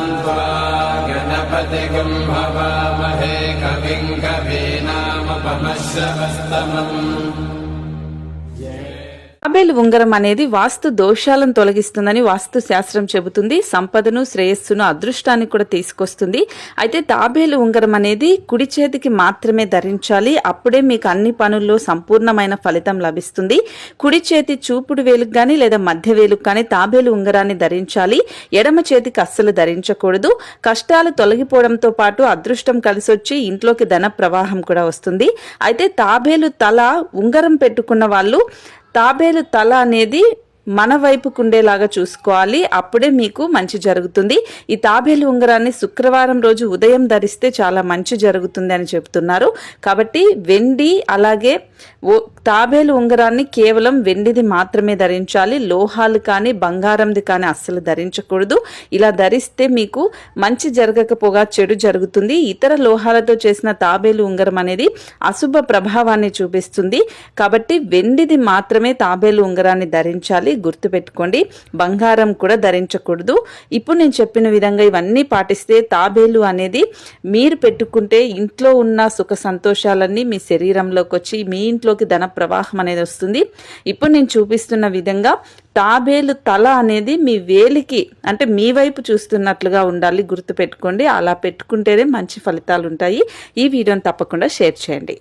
न्त्वा गणपतिगम् भवामहे कविम् कवे తాబేలు ఉంగరం అనేది వాస్తు దోషాలను తొలగిస్తుందని వాస్తు శాస్త్రం చెబుతుంది. సంపదను శ్రేయస్సును అదృష్టాన్ని కూడా తీసుకొస్తుంది. అయితే తాబేలు ఉంగరం అనేది కుడి చేతికి మాత్రమే ధరించాలి. అప్పుడే మీకు అన్ని పనుల్లో సంపూర్ణమైన ఫలితం లభిస్తుంది. కుడి చేతి చూపుడు వేలుకు కానీ లేదా మధ్య వేలుకు కానీ తాబేలు ఉంగరాన్ని ధరించాలి. ఎడమ చేతికి అస్సలు ధరించకూడదు. కష్టాలు తొలగిపోవడంతో పాటు అదృష్టం కలిసొచ్చి ఇంట్లోకి ధన ప్రవాహం కూడా వస్తుంది. అయితే తాబేలు తల ఉంగరం పెట్టుకున్న వాళ్ళు తాబేలు తల అనేది మన వైపుకుండేలాగా చూసుకోవాలి. అప్పుడే మీకు మంచి జరుగుతుంది. ఈ తాబేలు ఉంగరాన్ని శుక్రవారం రోజు ఉదయం ధరిస్తే చాలా మంచి జరుగుతుంది అని చెప్తున్నారు. కాబట్టి వెండి అలాగే తాబేలు ఉంగరాన్ని కేవలం వెండిది మాత్రమే ధరించాలి. లోహాలు కానీ బంగారంది కానీ అస్సలు ధరించకూడదు. ఇలా ధరిస్తే మీకు మంచి జరగకపోగా చెడు జరుగుతుంది. ఇతర లోహాలతో చేసిన తాబేలు ఉంగరం అనేది అశుభ ప్రభావాన్ని చూపిస్తుంది. కాబట్టి వెండిది మాత్రమే తాబేలు ఉంగరాన్ని ధరించాలి. గుర్తుపెట్టుకోండి. బంగారం కూడా ధరించకూడదు. ఇప్పుడు నేను చెప్పిన విధంగా ఇవన్నీ పాటిస్తే తాబేలు అనేది మీరు పెట్టుకుంటే ఇంట్లో ఉన్న సుఖ సంతోషాలన్నీ మీ శరీరంలోకి వచ్చి మీ ఇంట్లోకి ధన ప్రవాహం అనేది వస్తుంది. ఇప్పుడు నేను చూపిస్తున్న విధంగా తాబేలు తల అనేది మీ వేలికి అంటే మీ వైపు చూస్తున్నట్లుగా ఉండాలి గుర్తుపెట్టుకోండి. అలా పెట్టుకుంటేనే మంచి ఫలితాలు ఉంటాయి. ఈ వీడియోని తప్పకుండా షేర్ చేయండి.